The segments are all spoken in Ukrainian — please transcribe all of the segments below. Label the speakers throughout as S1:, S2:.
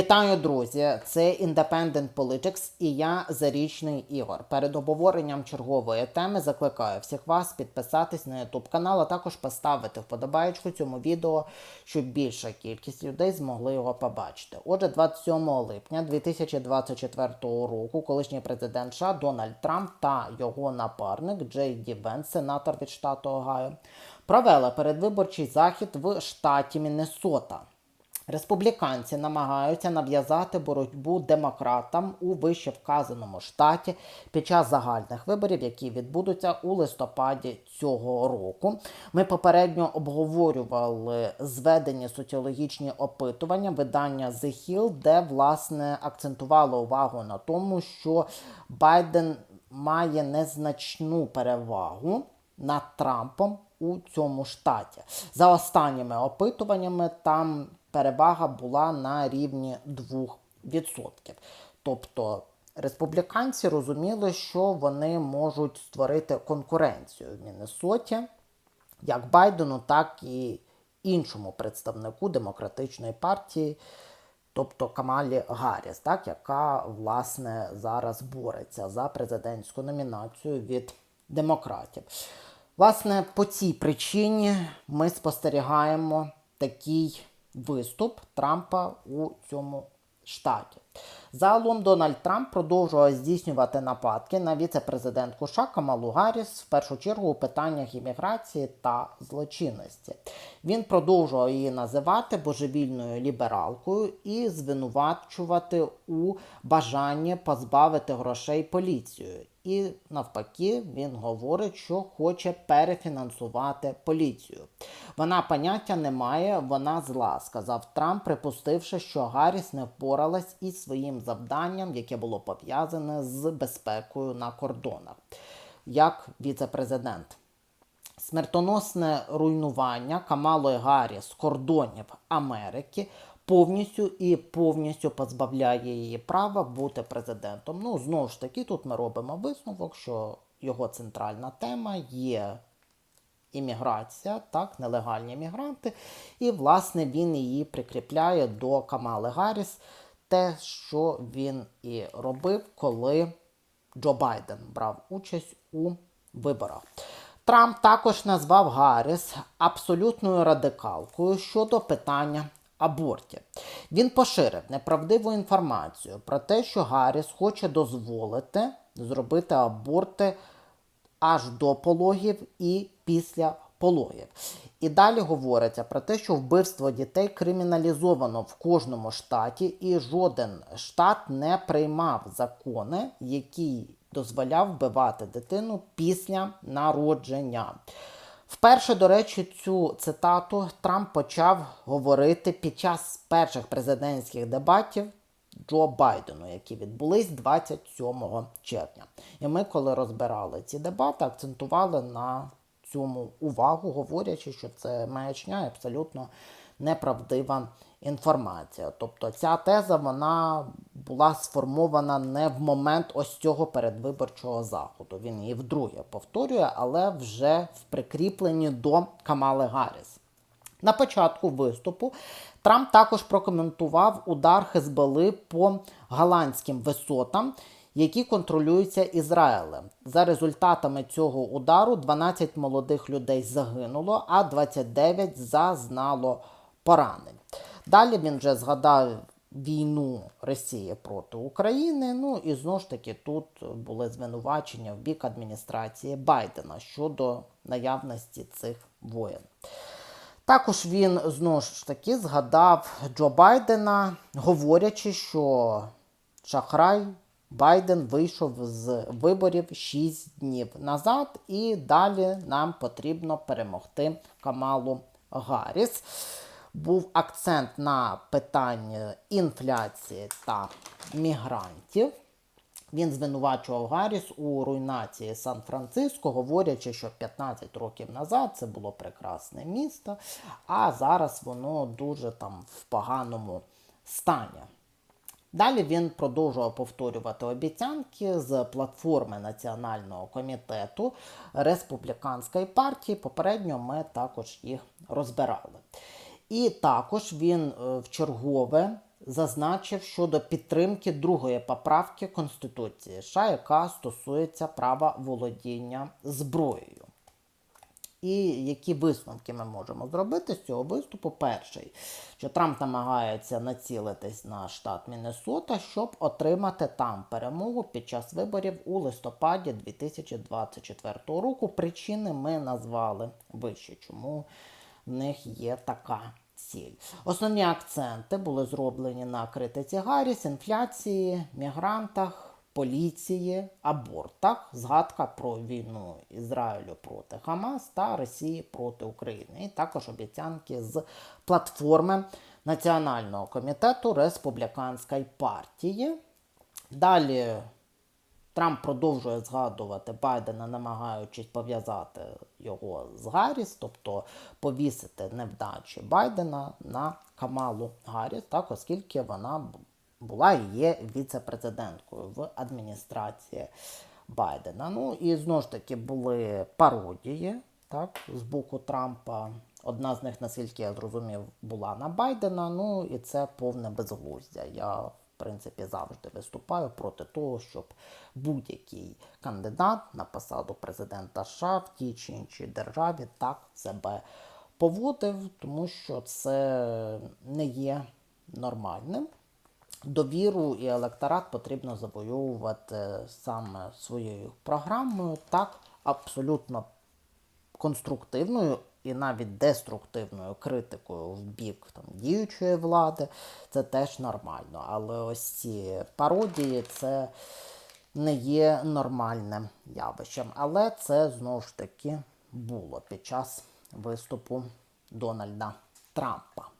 S1: Вітаю, друзі! Це Independent Politics і я Зарічний Ігор. Перед обговоренням чергової теми закликаю всіх вас підписатись на YouTube канал, а також поставити вподобаєчку цьому відео, щоб більша кількість людей змогли його побачити. Отже, 27 липня 2024 року колишній президент США Дональд Трамп та його напарник Джей Ді Венс, сенатор від штату Огайо, провели передвиборчий захід в штаті Міннесота. Республіканці намагаються нав'язати боротьбу демократам у вище вказаному штаті під час загальних виборів, які відбудуться у листопаді цього року. Ми попередньо обговорювали зведені соціологічні опитування видання The Hill, де власне акцентувало увагу на тому, що Байден має незначну перевагу над Трампом у цьому штаті. За останніми опитуваннями там перевага була на рівні 2%. Тобто республіканці розуміли, що вони можуть створити конкуренцію в Міннесоті як Байдену, так і іншому представнику демократичної партії, тобто Камалі Гарріс, так, яка власне зараз бореться за президентську номінацію від демократів. Власне, по цій причині ми спостерігаємо такий виступ Трампа у цьому штаті. Загалом Дональд Трамп продовжував здійснювати нападки на віце-президентку США Камалу Гарріс, в першу чергу у питаннях імміграції та злочинності. Він продовжував її називати божевільною лібералкою і звинувачувати у бажанні позбавити грошей поліцію. І навпаки, він говорить, що хоче перефінансувати поліцію. Вона поняття не має, вона зла, сказав Трамп, припустивши, що Гарріс не впоралась із своїм завданням, яке було пов'язане з безпекою на кордонах, як віце-президент. Смертоносне руйнування Камалої Гарріс кордонів Америки повністю і повністю позбавляє її права бути президентом. Ну, знову ж таки, тут ми робимо висновок, що його центральна тема є імміграція, так, нелегальні мігранти, і, власне, він її прикріпляє до Камали Гарріс, те, що він і робив, коли Джо Байден брав участь у виборах. Трамп також назвав Гарріс абсолютною радикалкою щодо питання абортів. Він поширив неправдиву інформацію про те, що Гарріс хоче дозволити зробити аборти аж до пологів і після пологів. І далі говориться про те, що вбивство дітей криміналізовано в кожному штаті, і жоден штат не приймав закони, які дозволяв вбивати дитину після народження. Вперше, до речі, цю цитату Трамп почав говорити під час перших президентських дебатів Джо Байдену, які відбулись 27 червня. І ми, коли розбирали ці дебати, акцентували на цьому увагу, говорячи, що це маячня і абсолютно неправдива інформація. Тобто ця теза вона була сформована не в момент ось цього передвиборчого заходу. Він її вдруге повторює, але вже в прикріпленні до Камали Гарріс. На початку виступу Трамп також прокоментував удар Хезболи по голландським висотам, які контролюються Ізраїлем. За результатами цього удару 12 молодих людей загинуло, а 29 зазнало поранень. Далі він вже згадав війну Росії проти України. Ну і знову ж таки тут були звинувачення в бік адміністрації Байдена щодо наявності цих воєн. Також він знову ж таки згадав Джо Байдена, говорячи, що шахрай Байден вийшов з виборів 6 днів назад, і далі нам потрібно перемогти Камалу Гарріс. Був акцент на питання інфляції та мігрантів. Він звинувачував Гарріс у руйнації Сан-Франциско, говорячи, що 15 років назад це було прекрасне місто, а зараз воно дуже там в поганому стані. Далі він продовжував повторювати обіцянки з платформи Національного комітету Республіканської партії. Попередньо ми також їх розбирали. І також він е, в чергове зазначив щодо підтримки другої поправки Конституції США, яка стосується права володіння зброєю. І які висновки ми можемо зробити з цього виступу? Перший, що Трамп намагається націлитись на штат Міннесота, щоб отримати там перемогу під час виборів у листопаді 2024 року. Причини ми назвали вище, чому в них є така ціль. Основні акценти були зроблені на критиці Гарріс, інфляції, мігрантах поліції, абортах, згадка про війну Ізраїлю проти Хамас та Росії проти України. І також обіцянки з платформи Національного комітету Республіканської партії. Далі Трамп продовжує згадувати Байдена, намагаючись пов'язати його з Гарріс, тобто повісити невдачі Байдена на Камалу Гарріс, так, оскільки вона була і є віце-президенткою в адміністрації Байдена. Ну і знову ж таки були пародії так, з боку Трампа. Одна з них, наскільки я зрозумів, була на Байдена. Ну і це повне безглуздя. Я принципі завжди виступаю проти того, щоб будь-який кандидат на посаду президента США в тій чи іншій державі так себе поводив, тому що це не є нормальним. Довіру і електорат потрібно завоювати саме своєю програмою, так абсолютно конструктивною і навіть деструктивною критикою в бік там, діючої влади, це теж нормально. Але ось ці пародії це не є нормальним явищем. Але це знову ж таки було під час виступу Дональда Трампа.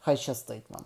S1: Хай щастить нам!